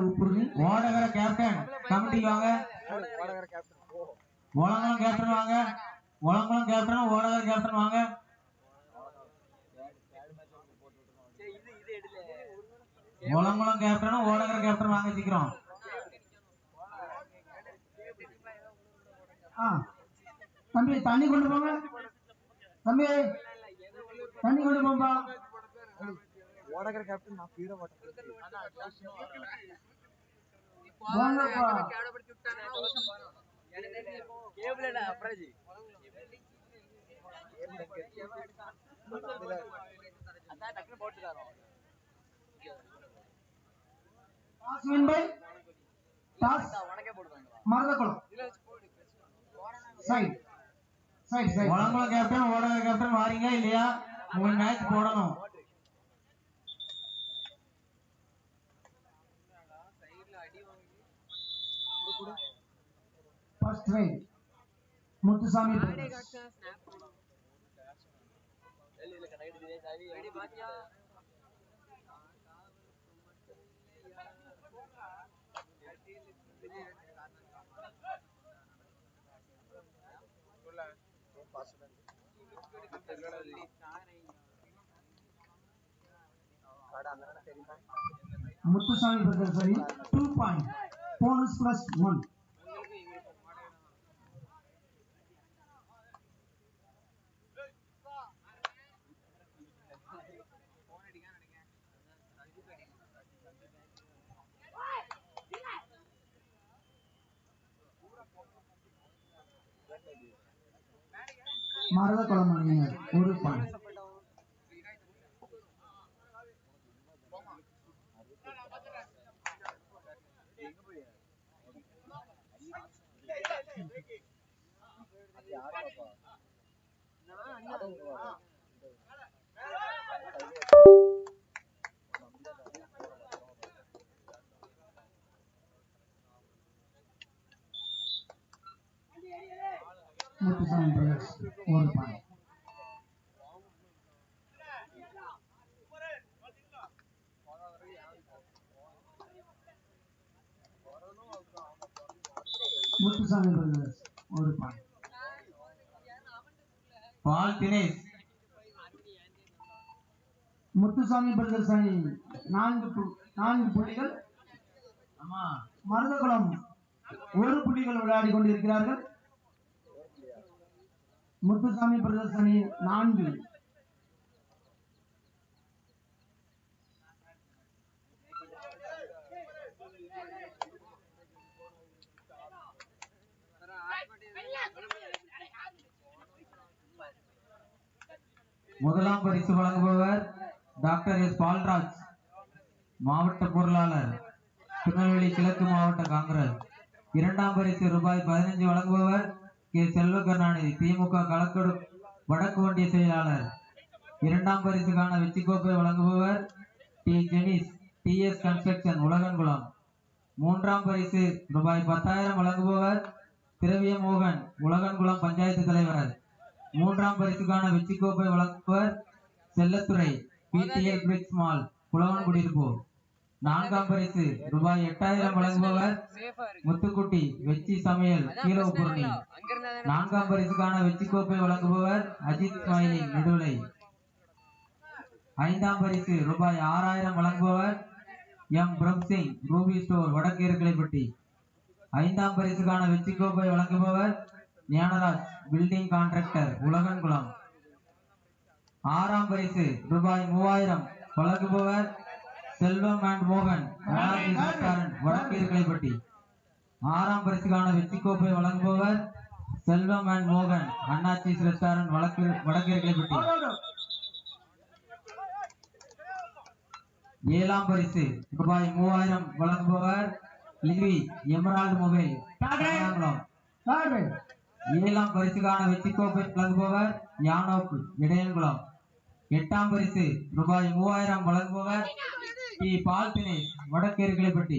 உப்புருங்க ஓடகர captain. கமிட்டிக்கு வாங்க. ஓடகர captain போ. உலகம் கேப்டன் வாங்க. ஓடகர கேப்டன் வாங்க. உலகம் கேப்டனும் ஓடகர கேப்டன் வாங்க சீக்கிரம். ஆ. தம்பி தண்ணி கொண்டு போங்க. தம்பி தண்ணி கொண்டு போம்பா. ஓடகர கேப்டன் நான் பீட மாட்டேன் டாஸ் வின் பை டாஸ் உனக்கே போடுவாங்க மருதக்குளம் சைட் சைட் சைட் உலகம் கேப்டன் ஓடகர கேப்டன் வாரீங்க இல்லையா உங்க மேட்ச் போடணும் first right Muthusamy brothers. Mutusami Bhadrasari, 2 point, bonus plus 1. மரத அணியினர் ஒரு பான் அது you. முத்துசாமி பிரதர்ஸ் ஒரு பாயிண்ட் முத்துசாமி பிரதர்ஸ் ஒரு பாயிண்ட் பால் தினேஷ். முத்துசாமி பிரதர்ஸ் அணி நான்கு பு- நான்கு புள்ளிகள். ஆமா மருதகுளம். ஒரு புள்ளிகள் விளையாடி கொண்டிருக்கிறார்கள். முத்துசாமி பிரதர்சனி நான்கு. முதலாம் பரிசு வழங்குபவர் டாக்டர் எஸ் பால்ராஜ் மாவட்ட பொருளாளர் திருநெல்வேலி கிழக்கு மாவட்ட காங்கிரஸ். இரண்டாம் பரிசு ரூபாய் பதினைஞ்சு வழங்குபவர் கே. செல்வ கருணாநிதி திமுக கலக்கடு வடக்கு ஒன்றிய செயலாளர். இரண்டாம் பரிசுக்கான வெற்றிக்கோப்பை வழங்குபவர் T. Jenis T. S. Construction Ulagankulam. மூன்றாம் பரிசு ரூபாய் பத்தாயிரம் வழங்குபவர் திரவிய மோகன் உலகன்குளம் பஞ்சாயத்து தலைவர். மூன்றாம் பரிசுக்கான வெற்றிக்கோப்பை வழங்குபவர் செல்லத்துறை பிடிஎல் பிரிக்ஸ் மால் குளவன் குடியிருப்பு நான்காம் பரிசு ரூபாய் எட்டாயிரம் வழங்குபவர் முத்துக்குட்டி வெச்சி சமையல் அங்க இருந்தா நான்காம் பரிசுக்கான வெற்றிக்கோப்பை வழங்குபவர் அஜித் ஸ்மைலி நெடுலை ஐந்தாம் பரிசு ரூபாய் ஆறாயிரம் வழங்குபவர் எம் பிரம்சிங் ரூபி ஸ்டோர் வடக்கு இருக்கலைப்பட்டி ஐந்தாம் பரிசுக்கான வெற்றிக்கோப்பை வழங்குபவர் ஞானராஜ் பில்டிங் கான்ட்ராக்டர் உலகன்குளம். ஆறாம் பரிசு ரூபாய் மூவாயிரம் வழங்குபவர் செல்வம் அண்ட் மோகன் அனாதி ரெஸ்டாரண்ட் வடக்கு இருக்கலைப்பட்டி ஆறாம் பரிசுக்கான வெற்றிக்கோப்பை வழங்குபவர் செல்வம் அண்ட் மோகன் அண்ணாச்சிஸ் ரெஸ்டாரண்ட் வடக்கு வடக்கு இருக்கலைப்பட்டி ஏழாம் பரிசு ரூபாய் மூவாயிரம் வழங்குபவர் லிவி எமரால்டு மொபைல். ஏழாம் பரிசுக்கான வெற்றி கோப்பை வழங்குபவர் யானோக்கு இடையன்குளம். எட்டாம் பரிசு ரூபாய் மூவாயிரம் வழங்குபவர் டி பால் தினேஷ் வடக்கேர்களைப்பட்டி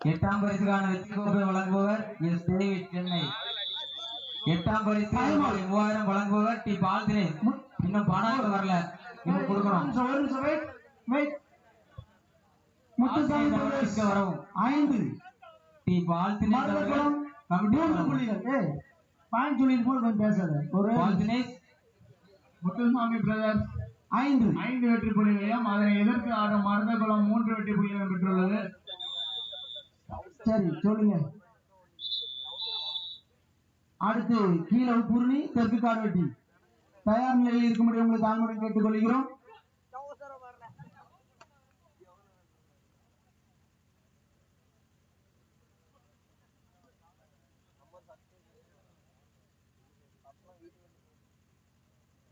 எட்டாம் பரிசுக்கான வெற்றி கோப்பை வழங்குபவர் எஸ் டேவிட் சென்னை எட்டாம் பரிசு மூவாயிரம் வழங்குபவர் டி பால் தினேஷ் இன்னும் பணம் வரல. இன்னும் கொடுக்கணும். வரவும். ஐந்து. டி பால். புள்ளிகள். பாயிண்ட் சொல்லிட்டு பேசாத. ஒரு பால் தினேஷ் முத்துசாமி பிரதர்ஸ் ஐந்து. ஐந்து வெற்றி புள்ளிகளையும் அதனை எதிர்த்து ஆடும் மருதகுளம் மூன்று வெற்றி புள்ளிகளையும் பெற்றுள்ளது. சரி சொல்லுங்க. அடுத்து கீழே பூர்ணி தெற்கு காடுவெட்டி தயார் நிலையில் இருக்கும்படி உங்களை தாழ்மையுடன் கேட்டுக்கொள்கிறோம்.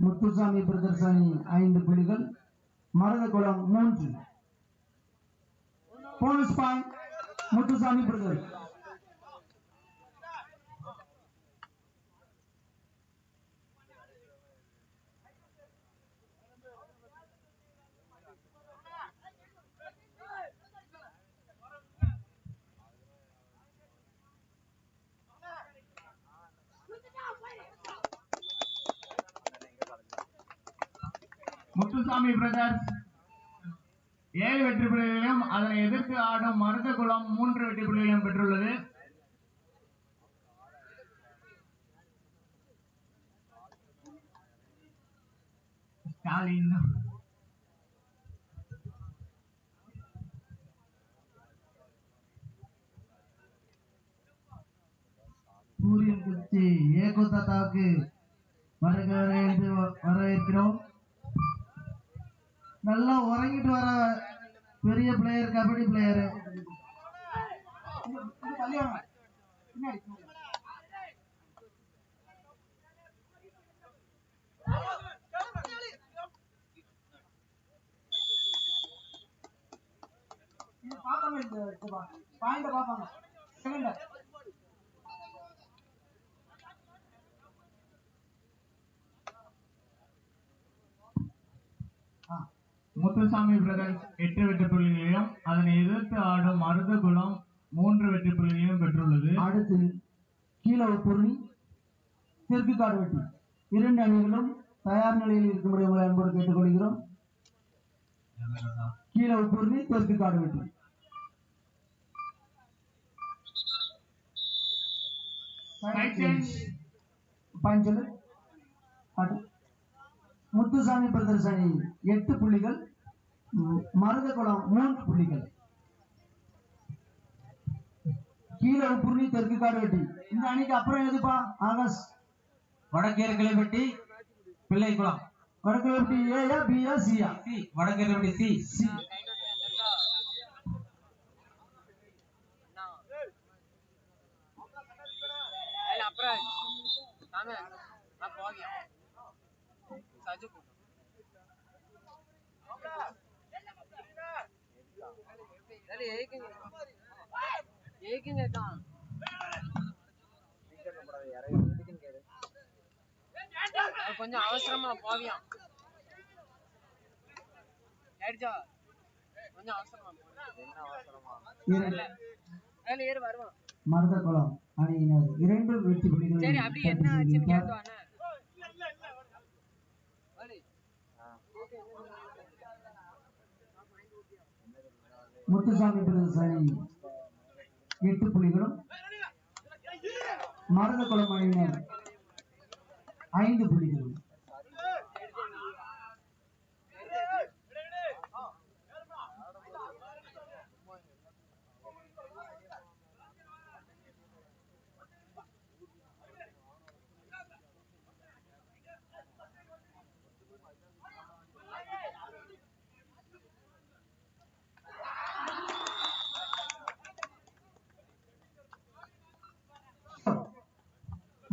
முத்துசாமி பிரதர்சாமி ஐந்து புள்ளிகள் மருதகுளம் மூன்று. Bonus point Muthusamy brothers Muthusamy brothers ஏழு வெற்றி புள்ளிகளையும் அதனை எதிர்த்து ஆடும் மருதகுளம் மூன்று வெற்றி புள்ளிகளையும் பெற்றுள்ளது. ஸ்டாலின். சூரியன் குச்சி ஏகோ தாத்தாவுக்கு வருக என்று வரவேற்கிறோம். நல்லா உறங்கிட்டு வர பெரிய பிளேயர் கபடி பிளேயர் பாயிண்ட பாப்பாங்க. செகண்ட். முத்துசாமி பிரதர்ஸ் எட்டு வெற்றி புள்ளிகளையும் அதனை எதிர்த்து ஆடும் மருதகுளம் மூன்று வெற்றி புள்ளிகளையும் பெற்றுள்ளது. அடுத்து கீழே பொருளி தெற்கு காடு வெட்டி. இரண்டு அணிகளும் தயார் நிலையில் இருக்கும்படி உங்களை அன்போடு கேட்டுக்கொள்கிறோம். கீழே பொருளி தெற்கு காடு வெட்டி. காட்டு. முத்துசாமி பிரதர்ஸ் அணி எட்டு புள்ளிகள். மருதகுளம் மூன்று புள்ளிகள். கீழே புருணி தெற்கு காடு வெட்டி. இந்த அணிக்கு அப்புறம் எதுப்பா? ஆகஸ்ட் வடக்கேர்களைப்பட்டி பிள்ளைக்குளம் வடக்கு வெட்டி ஏயா பியா சியா சி வடக்கேர்களைப்பட்டி சி சி अरे अपराध सामने आप हो गया साजू को अरे एक ही एक ही लेता हूँ அது கொஞ்சம் அவசரமா போவியா ஏடிச்சா கொஞ்சம் அவசரமா போ இரண்டு அதுல ஏறு வருவான் மருதகுளம் அணியினர் இரண்டு வெற்றி புள்ளிகள் சரி அப்படி என்ன ஆச்சுன்னு கேட்டோம் முத்துசாமி பிரதேச அணி எட்டு புள்ளிகளும் மருதகுளம் அணியினர் ஐந்து புள்ளிகளும்.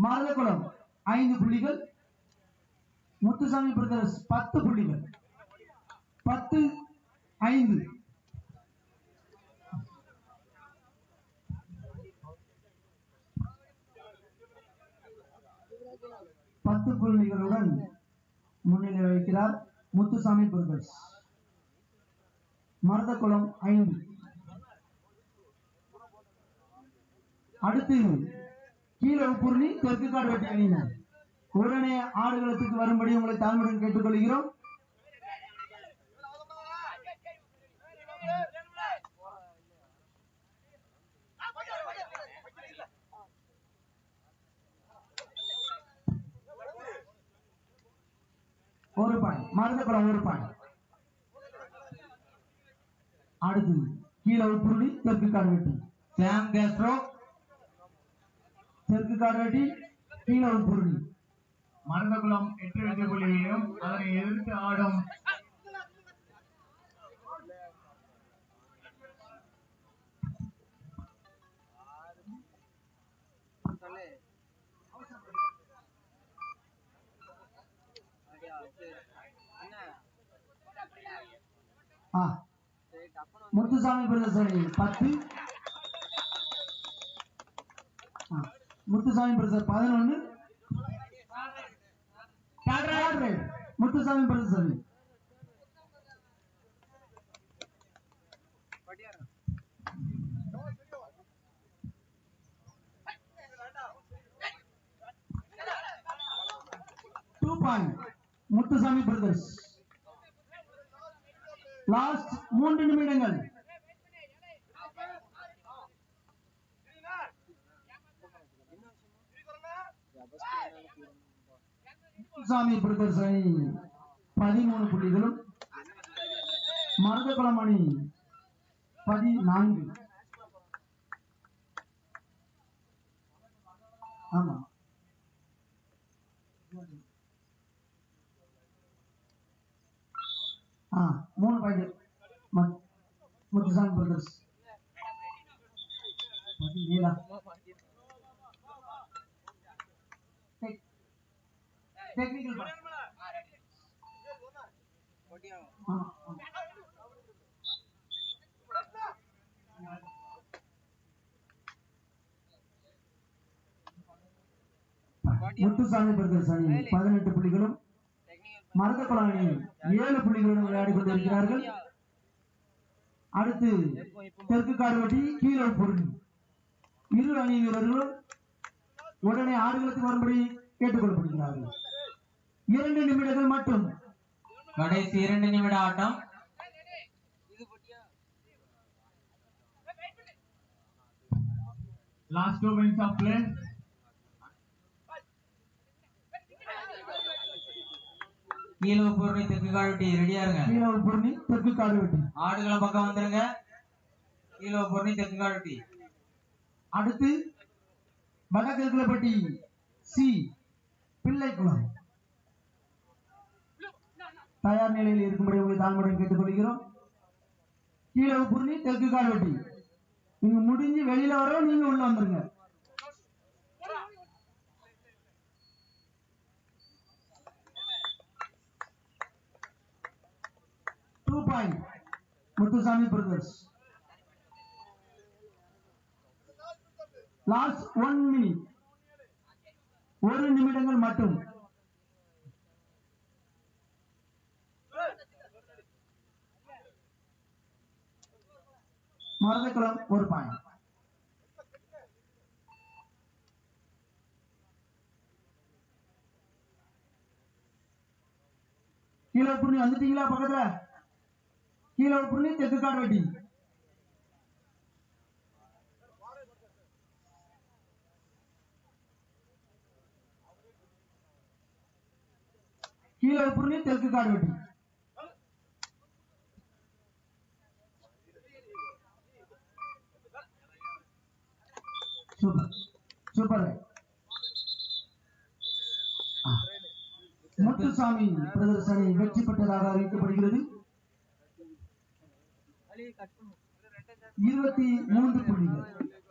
மருதகுளம் ஐந்து புள்ளிகள் முத்துசாமி பிரதர்ஸ் பத்து புள்ளிகள். பத்து ஐந்து. பத்து புள்ளிகளுடன் முன்னிலை வைக்கிறார் முத்துசாமி பிரதர்ஸ் மருதக்குளம் ஐந்து. அடுத்து கீழே பூர்ணி தெற்கு காடு வெட்டி அணியினர். உடனே ஆடுகளத்துக்கு வரும்படி உங்களை தாழ்மையுடன் கேட்டுக்கொள்கிறோம். ஒரு பாயிண்ட் மருதக்குளம் ஒரு பாயிண்ட் அடுத்து கீழே பூர்ணி தெற்கு காடு வெட்டி. சாம் கேஸ்ட்ரோ தெற்கு காடு வெட்டி கீழே பூர்ணி மருதகுளம் எட்டு வெற்றி புள்ளிகளையும் அதனை எதிர்த்து ஆடும். முத்துசாமி பிரதர்ஸ் பத்து ஆ, முத்துசாமி பிரதர்ஸ் பதினொன்னு. Muthusamy பட்டியா two point Muthusamy brothers. Last மூன்று நிமிடங்கள். சாமி பிரதர்ஸ் அணி பதிமூணு புள்ளிகளும் மருதகுளம் அணி பதினான்கு. ஆமா. ஆ மூணு பாயிண்ட். முத்துசாமி பிரதர்ஸ். பதினேழா? டெக்னிக்கல் முத்துசாமி அணி பதினெட்டு புள்ளிகளும் டெக்னிக்கல் மருதக்குளம் அணி ஏழு புள்ளிகளுடன் விளையாடி கொண்டிருக்கிறார்கள் அடுத்து தெற்கு காடுவட்டி கீழே பொருள். இரு அணி வீரர்களும் உடனே ஆடுகளத்துக்கு வரும்படி கேட்டுக்கொள்ளப்படுகிறார்கள். இரண்டு நிமிடங்கள் மட்டும். கடைசி இரண்டு நிமிட ஆட்டம். இது பட்டியா last two minutes of play கீழே பூர்ணி தெற்கு காடுட்டி ரெடியா இருங்க. கீழே பொருணி தெற்கு காடுவட்டி ஆடுகளம் பக்கம் வந்துருங்க. கீழே பூர்ணி தெற்கு காடுட்டி அடுத்து வடகிழக்குலப்பட்டி சி பிள்ளைக்குளம். தயார் நிலையில் இருக்கும்படி உங்களை தாழ்மையுடன் கேட்டுக்கொள்கிறோம். கீழே புரிஞ்சு தெற்கு கால்வெட்டி. நீங்க முடிஞ்சு வெளியில வர நீங்க உள்ள வந்துருங்க. Two point Muthusamy brothers last one minute ஒரு நிமிடங்கள் மட்டும். மருதக்குளம் ஒரு பாயிண்ட் கீழே புண்ணி வந்துட்டீங்களா பக்கத்துல? கீழே புண்ணி தெற்கு காடு வெட்டி. கீழே புண்ணி தெற்கு காடு வெட்டி. சூப்பர். சூப்பர். முத்துசாமி பிரதர்சனி வெற்றி பெற்றதாக அறிவிக்கப்படுகிறது. இருபத்தி மூன்று புள்ளிகள்.